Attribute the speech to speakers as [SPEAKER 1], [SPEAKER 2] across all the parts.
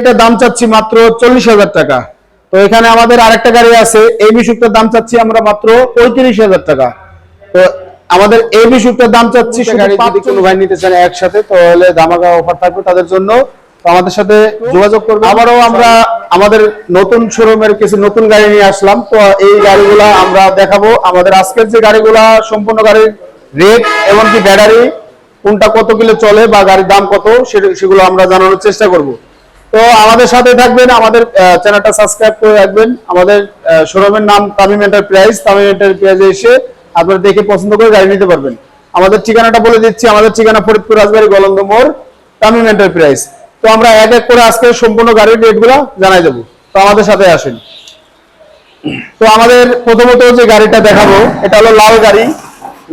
[SPEAKER 1] গাড়িটার দাম চাচ্ছি মাত্র চল্লিশ হাজার টাকা। তো এখানে আমাদের আরেকটা গাড়ি আছে এই বিশুকটার দাম চাচ্ছি আমরা মাত্র পঁয়ত্রিশ হাজার টাকা। তো আমাদের এই বিশুকটার দাম চাচ্ছি শুধু
[SPEAKER 2] গাড়ি যদি কোনো ভাই নিতে চান একসাথে তাহলে ধামাকা অফার থাকবে তাদের জন্য। আমাদের সাথে যোগাযোগ করবে
[SPEAKER 1] আবারও আমরা আমাদের নতুন শোরুমের কিছু নতুন গাড়ি নিয়ে আসলাম। তো এই গাড়িগুলা আমরা দেখাবো। আমাদের আজকের যে গাড়িগুলা সম্পূর্ণ গাড়ির রেট এমনকি ব্যাটারি কোনটা কত কিলো চলে বা গাড়ির দাম কত সেগুলো আমরা জানানোর চেষ্টা করব। তো আমাদের সাথে থাকবেন, আমাদের চ্যানেলটা সাবস্ক্রাইব করে রাখবেন। আমাদের শোরুমের নাম তামিম এন্টারপ্রাইজ, তামিম এন্টারপ্রাইজে এসে আপনারা দেখে পছন্দ করে গাড়ি নিতে পারবেন। আমাদের ঠিকানাটা বলে দিচ্ছি, আমাদের ঠিকানা ফরিদপুর রাজবাড়ি গলন্দ মোড়, তামিম এন্টারপ্রাইজ। তো আমরা এক এক করে আজকে সম্পূর্ণ গাড়ির রেটগুলো জানাই দেবো। তো আমাদের সাথে আসেন। তো আমাদের প্রথমত যে গাড়িটা দেখাবো, এটা হলো লাল গাড়ি।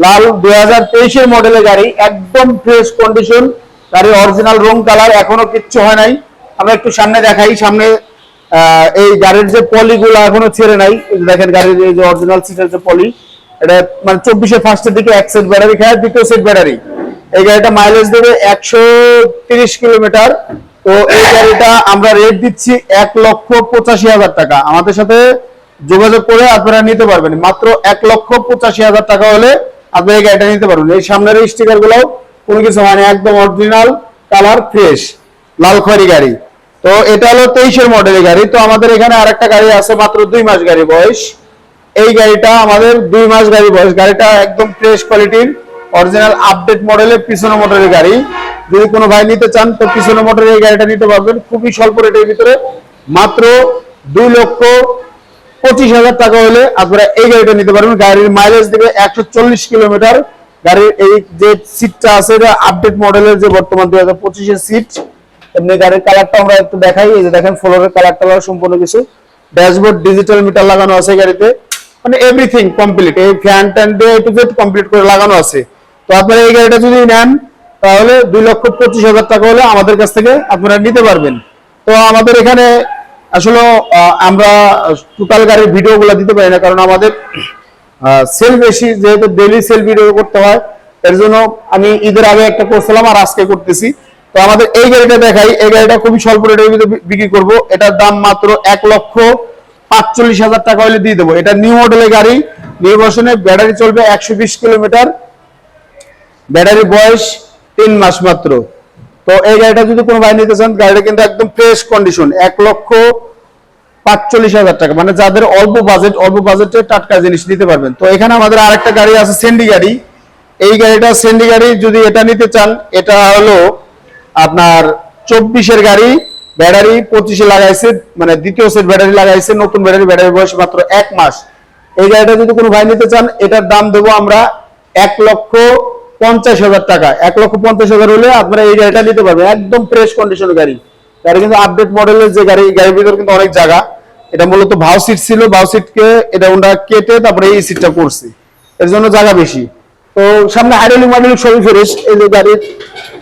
[SPEAKER 1] লাল দুই হাজার তেইশের মডেলের গাড়ি, একদম ফ্রেশ কন্ডিশন গাড়ির অরিজিনাল রং কালার এখনও কিচ্ছু হয় নাই। আমরা একটু সামনে দেখাই, সামনে এই গাড়ির যে পলিগুলো এখনও ছেড়ে নাই দেখেন গাড়ির এই যে অরিজিনাল সিটের যে পলি এটা মানে চব্বিশে ফার্স্টের দিকে এক সেট ব্যাটারি খায় দ্বিতীয় সেট ব্যাটারি এই গাড়িটা মাইলেজ দেবে একশো তিরিশ কিলোমিটার তো এই গাড়িটা আমরা রেট দিচ্ছি এক লক্ষ পঁচাশি হাজার টাকা। আমাদের সাথে যোগাযোগ করে আপনারা নিতে পারবেন। মাত্র এক লক্ষ পঁচাশি হাজার টাকা হলে আপনি এই গাড়িটা নিতে পারবেন। এই সামনের স্টিকারগুলো কোনো কিছু হয়নি একদম অরিজিনাল কালার ফ্রেশ লাল খয়েরি গাড়ি। তো এটা হলো তেইশের মডেলের গাড়ি। তো আমাদের এখানে আরেকটা গাড়ি আছে মাত্র দুই মাস গাড়ি বয়স। এই গাড়িটা আমাদের দুই মাস গাড়ি বয়স। গাড়িটা একদম ফ্রেশ কোয়ালিটির অরিজিনাল আপডেট মডেলের পিছনে মোটরের গাড়ি। যদি কোনো ভাই নিতে চান, তো পিছনে মোটরের এই গাড়িটা নিতে পারবেন। খুবই স্বল্প রেটের ভিতরে। মাত্র দুই লক্ষ পঁচিশ হাজার টাকা হলে আপনারা এই গাড়িটা নিতে পারবেন। গাড়ির মাইলেজ দিবে একশো চল্লিশ কিলোমিটার গাড়ির এই যে সিটটা আছে, এটা আপডেট মডেলের যে বর্তমান দুই হাজার পঁচিশের সিট এমনি গাড়ির কালারটা আমরা একটু দেখাই, এই যে দেখেন ফ্লোরের কালারটা সম্পূর্ণ কিছু। ড্যাশবোর্ড ডিজিটাল মিটার লাগানো আছে গাড়িতে। মানে এভরিথিং কমপ্লিট এই ফ্যান ট্যান দিয়ে টু জেড কমপ্লিট করে লাগানো আছে। তো আপনারা এই গাড়িটা যদি নেন, তাহলে দুই লক্ষ পঁচিশ হাজার টাকা হলে আমাদের কাছ থেকে আপনারা নিতে পারবেন। তো আমাদের এখানে আসলে আমরা টোটাল গাড়ির ভিডিও গুলো দিতে পারি না, কারণ আমাদের সেল বেশি, যেহেতু ডেলি সেল ভিডিও করতে হয়, এর জন্য আমি ঈদের আগে একটা করছিলাম আর আজকে করতেছি। তো আমাদের এই গাড়িটা দেখাই, এই গাড়িটা খুবই স্বল্প রেটের ভিতরে বিক্রি করব। এটার দাম মাত্র এক লক্ষ পাঁচচল্লিশ হাজার টাকা হলে দিয়ে দেবো। এটা নিউ মডেলের গাড়ি। নিউ ভার্সনে ব্যাটারি চলবে একশো বিশ কিলোমিটার। ব্যাটারি বয়স তিন মাস মাত্র। তো এই গাড়িটা যদি কোনো ভাই নিতে চান, গাড়িটা কিন্তু একদম ফ্রেশ কন্ডিশন এক লক্ষ পাঁচচল্লিশ হাজার টাকা। মানে যাদের অল্প বাজেট অল্প বাজেটে টাটকা জিনিস নিতে পারবেন। তো এখানে আমাদের আরেকটা গাড়ি আছে সেন্ডি গাড়ি। এই গাড়িটা সেন্ডি গাড়ি, যদি এটা নিতে চান, এটা হলো আপনার চব্বিশের গাড়ি, ব্যাটারি পঁচিশে লাগাইছে মানে দ্বিতীয় সেট ব্যাটারি লাগাইছে, নতুন ব্যাটারি ব্যাটারি বয়স মাত্র এক মাস। এই গাড়িটা যদি কোনো ভাই নিতে চান, এটার দাম দেবো আমরা এক লক্ষ পঞ্চাশ হাজার টাকা। এক লক্ষ পঞ্চাশ হাজার হলে আপনারা এই গাড়িটা নিতে পারবেন, একদম ফ্রেশ কন্ডিশন গাড়ি। গাড়ি কিন্তু আপডেট মডেলের যে গাড়ি গাড়ির ভিতরে কিন্তু অনেক জায়গা। এটা মূলত ভাও সিট ছিল, ভাও সিটকে এটা ওটা কেটে তারপরে এই সিটটা করছে। এর জন্য জায়গা বেশি। তো সামনে হাইড্রোলিক মডেলিক সবই ফ্রেশ এই যে গাড়ির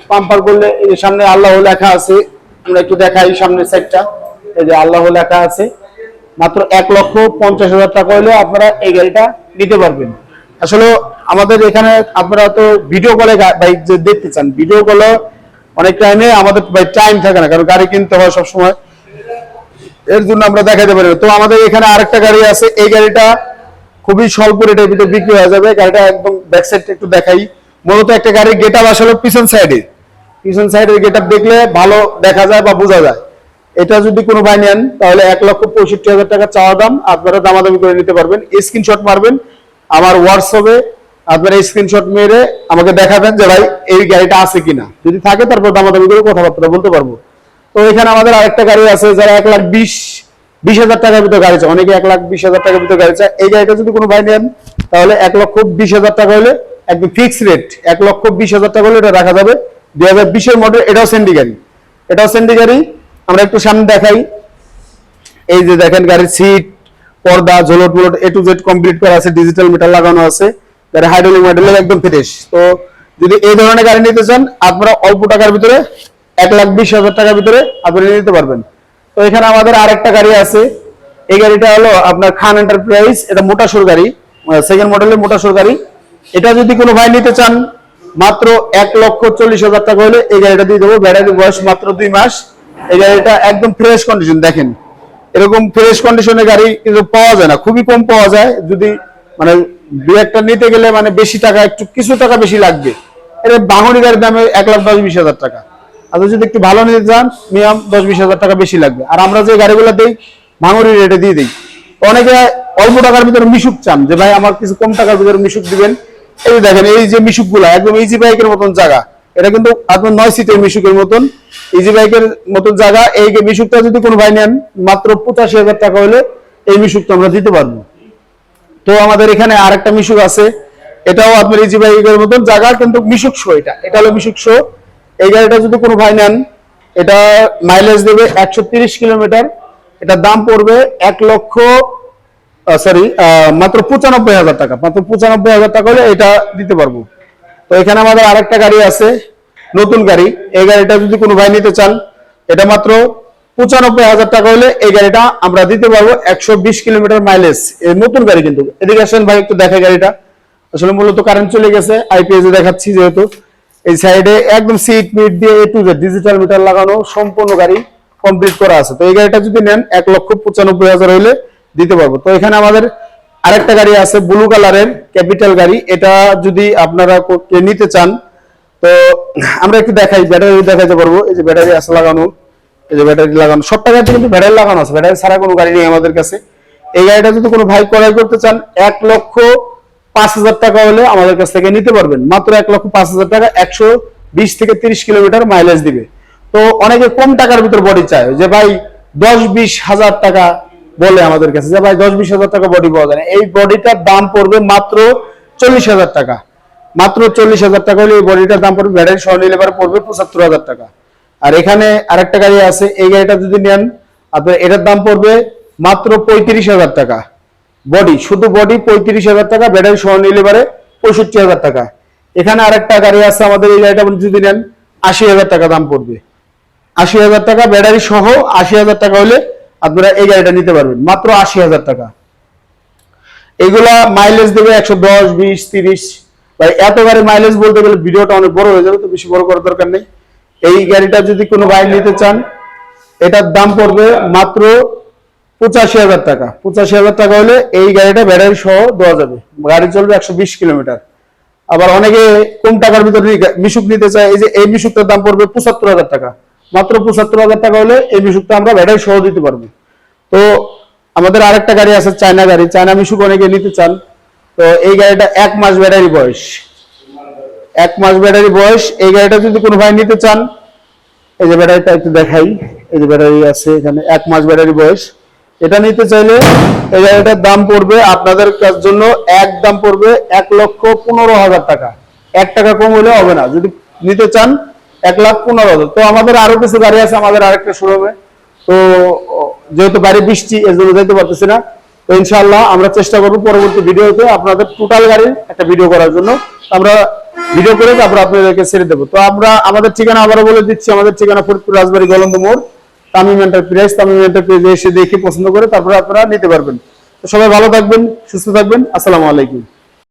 [SPEAKER 1] পাম্পার করলে, এই যে সামনে আল্লাহ লেখা আছে, আমরা একটু দেখাই সামনের সাইডটা এই যে আল্লাহ লেখা আছে, মাত্র এক লক্ষ পঞ্চাশ হাজার টাকা হলে আপনারা এই গাড়িটা নিতে পারবেন। আসলে আমাদের এখানে আপনারা তো ভিডিও কলে বাইক যে দেখতে চান ভিডিও কলে অনেক টাইমে আমাদের টাইম থাকে না, কারণ গাড়ি কিনতে হয় সবসময়। এর জন্য আমরা দেখাতে পারি তো আমাদের এখানে আরেকটা গাড়ি আছে, এই গাড়িটা খুবই স্বল্প রেটের ভিতরে বিক্রি হয়ে যাবে। গাড়িটা একদম ব্যাক সাইডটা একটু দেখাই। মূলত একটা গাড়ির গেট আপ আসলে পিছন সাইডে পিছন সাইডের গেট দেখলে ভালো দেখা যায় বা বোঝা যায়। এটা যদি কোনো ভাই নেন, তাহলে এক লক্ষ পঁয়ষট্টি হাজার টাকা চাওয়া দাম, আপনারা দামাদামি করে নিতে পারবেন। স্ক্রিনশট মারবেন আমার হোয়াটসঅ্যাপে আপনারা স্ক্রিনশট মেরে আমাকে দেখাবেন যে ভাই, এই গাড়িটা আছে কিনা। যদি থাকে, তারপর দামাদামি করে কথাবার্তা বলতে পারব। তো এখানে আমাদের আরেকটা গাড়ি আছে, যারা এক লাখ বিশ বিশ হাজার টাকার ভিতরে গাড়ি চায়। অনেকে এক লাখ বিশ হাজার টাকার ভিতরে গাড়ি চায়। এই গাড়িটা যদি কোনো ভাই নেন, তাহলে এক লক্ষ বিশ হাজার টাকা হলে একদম ফিক্স রেট এক লক্ষ বিশ হাজার টাকা হলে এটা রাখা যাবে। দুই হাজার বিশের মডেল এটাও সেন্ডি গাড়ি। এটাও সেন্ডি গাড়ি। আমরা একটু সামনে দেখাই। এই যে দেখেন গাড়ির সিট পর্দা, ঝোলট মোলট এ টু জেড কমপ্লিট করা আছে ডিজিটাল মিটার লাগানো আছে। গাড়ি হাইড্রোলিক মডেলের একদম ফ্রেশ তো যদি এই ধরনের গাড়ি নিতে চান, আপনারা অল্প টাকার ভিতরে, এক লাখ বিশ হাজার টাকার ভিতরে আপনি নিতে পারবেন। তো এখানে আমাদের আরেকটা গাড়ি আছে। এই গাড়িটা হলো আপনার খান এন্টারপ্রাইজ এটা মোটাসুর গাড়ি সেকেন্ড মডেলের মোটাসুর গাড়ি। এটা যদি কোনো ভাই নিতে চান মাত্র এক লক্ষ চল্লিশ হাজার টাকা হলে এই গাড়িটা দিয়ে দেবো। ব্যাটারি বয়স মাত্র দুই মাস। এই গাড়িটা একদম ফ্রেশ কন্ডিশন দেখেন। এরকম ফ্রেশ কন্ডিশনের গাড়ি কিন্তু পাওয়া যায় না, খুবই কম পাওয়া যায়। যদি মানে দু একটা নিতে গেলে মানে বেশি টাকা, একটু কিছু টাকা বেশি লাগবে। এটা বাঙনি গাড়ির দামে এক লাখ দশ বিশ হাজার টাকা। আর যদি একটু ভালো নিতে চান, মিনিমাম দশ বিশ হাজার টাকা বেশি লাগবে। আর আমরা যে গাড়িগুলো দিই ভাঙরি রেটে দিয়ে দিই। অনেকে অল্প টাকার ভিতরে মিশুক চান, যে ভাই আমার কিছু কম টাকার ভিতরে মিশুক দিবেন। এই দেখেন, এই যে মিশুকগুলা একদম ইজি বাইকের মতন জায়গা। এটা কিন্তু আপনার নয় সিটের মিশুকের মতন ইজি বাইকের মতন জায়গা। এই যে মিশুকটা যদি কোনো ভাই নেন, মাত্র পঁচাশি হাজার টাকা হলে এই মিশুকটা আমরা দিতে পারব। তো আমাদের এখানে আরেকটা মিশুক আছে। এটাও আপনার ইজি বাইকের মতন জায়গা, কিন্তু মিশুক শো এটা। এটা হলো মিশুক শো এই গাড়িটা যদি কোনো ভাই নেন, এটা মাইলেজ দেবে একশো কিলোমিটার। এটার দাম পড়বে এক লক্ষ সরি মাত্র পঁচানব্বই হাজার টাকা। মাত্র পঁচানব্বই হাজার টাকা হলে এটা দিতে পারব। তো এখানে আমাদের আরেকটা গাড়ি আছে, নতুন গাড়ি। এই গাড়িটা যদি কোনো ভাই নিতে চান, এটা মাত্র পঁচানব্বই হাজার টাকা হলে এই গাড়িটা আমরা দিতে পারব একশো বিশ কিলোমিটার মাইলেজ এই নতুন গাড়ি কিন্তু। এদিকে আসেন ভাই, একটু দেখে গাড়িটা। আসলে মূলত কারেন্ট চলে গেছে আইপিএস দেখাচ্ছি যেহেতু। এই সাইডে একদম সিট মিট দিয়ে A to Z digital meter লাগানো সম্পূর্ণ গাড়ি কমপ্লিট করা আছে। তো এই গাড়িটা যদি নেন, এক লক্ষ পঁচানব্বই হাজার হইলে দিতে পারব। তো এখানে আমাদের আরেকটা গাড়ি আছে ব্লু কালারের ক্যাপিটাল গাড়ি। এটা যদি আপনারা নিতে চান, তো আমরা একটু দেখাই, ব্যাটারি দেখাতে পারব। এই যে ব্যাটারি আছে লাগানো, এই যে ব্যাটারি লাগানো। সবটা গাড়িতে কিন্তু ব্যাটারি লাগানো আছে, ব্যাটারি ছাড়া কোনো গাড়ি নেই আমাদের কাছে। এই গাড়িটা যদি কোনো ভাই ক্রয় করতে চান, এক লক্ষ পাঁচ হাজার টাকা হলে আমাদের কাছ থেকে নিতে পারবেন। মাত্র এক লক্ষ পাঁচ হাজার টাকা, একশো বিশ থেকে তিরিশ কিলোমিটার মাইলেজ দিবে। তো অনেকে কম টাকার ভিতর বডি চায়, যে ভাই দশ বিশ হাজার টাকা বলে আমাদের কাছে যে ভাই দশ বিশ হাজার টাকা বডি পাওয়া যায়। এই বডিটার দাম পড়বে মাত্র চল্লিশ হাজার টাকা। মাত্র চল্লিশ হাজার টাকা হলে এই বডিটার দাম পড়বে, ব্যাটারি সহ নিলে পড়বে পঁচাত্তর হাজার টাকা। আর এখানে আরেকটা গাড়ি আছে, এই গাড়িটা যদি নেন, আপনার এটার দাম পড়বে মাত্র পঁয়ত্রিশ হাজার টাকা। বডি শুধু বডি পঁয়ত্রিশ হাজার টাকা, ব্যাটারি সহ নিলে পঁয়ষট্টি হাজার টাকা। এখানে আরেকটা গাড়ি আছে আমাদের, এই গাড়িটা যদি নেন, আশি হাজার টাকা দাম পড়বে। আশি হাজার টাকা, ব্যাটারি সহ আশি হাজার টাকা হলে আপনারা এই গাড়িটা নিতে পারবেন। মাত্র আশি হাজার টাকা। এগুলা মাইলেজ দেবে একশো দশ, বিশ, তিরিশ। ভাই, এত গাড়ি মাইলেজ বলতে গেলে ভিডিওটা অনেক বড় হয়ে যাবে, তো বেশি বড় করার দরকার নেই। এই গাড়িটা যদি কোনো ভাই নিতে চান, এটার দাম পড়বে মাত্র পঁচাশি হাজার টাকা। পঁচাশি হাজার টাকা হলে এই গাড়িটা ব্যাটারি সহ দেওয়া যাবে। গাড়ি চলবে একশো বিশ কিলোমিটার। আবার অনেকে কম টাকার ভিতরে মিশুক নিতে চায়। এই যে, এই মিশুকটার দাম পড়বে পঁচাত্তর হাজার টাকা। মাত্র পঁচাত্তর হাজার টাকা হলে এই মিশুকটা আমরা ব্যাটারি সহ দিতে পারব। তো আমাদের আরেকটা গাড়ি আছে, চায়না গাড়ি। চায়না মিশুক অনেকে নিতে চান। তো এই গাড়িটা এক মাস ব্যাটারি বয়স। এক মাস ব্যাটারি বয়স। এই গাড়িটা যদি কোনো ভাই নিতে চান, এই যে ব্যাটারিটা একটু দেখাই। এই যে ব্যাটারি আছে এখানে, এক মাস ব্যাটারি বয়স। এটা নিতে চাইলে এই গাড়িটার দাম পড়বে আপনাদের কাছ জন্য এক দাম পড়বে এক লক্ষ পনেরো হাজার টাকা। এক টাকা কম হলে হবে না। যদি নিতে চান, এক লাখ পনেরো হাজার। তো আমাদের আরও কিছু গাড়ি আছে, আমাদের আরেকটা শোরুমে। তো যেহেতু বাইরে বৃষ্টি এর জন্য যেতে পারতেছি না। তো ইনশাল্লাহ আমরা চেষ্টা করব পরবর্তী ভিডিওতে আপনাদের টোটাল গাড়ির একটা ভিডিও করার জন্য। আমরা ভিডিও করে তারপর আপনাদেরকে ছেড়ে দেবো। তো আমরা, আমাদের ঠিকানা আবারও বলে দিচ্ছি, আমাদের ঠিকানা ফরিদপুর রাজবাড়ি গলন্দ মোড়, তামিম এন্টারপ্রাইজ তামিম এন্টারপ্রাইজে এসে দেখে পছন্দ করে তারপরে আপনারা নিতে পারবেন। তো সবাই ভালো থাকবেন, সুস্থ থাকবেন, আসসালামু আলাইকুম।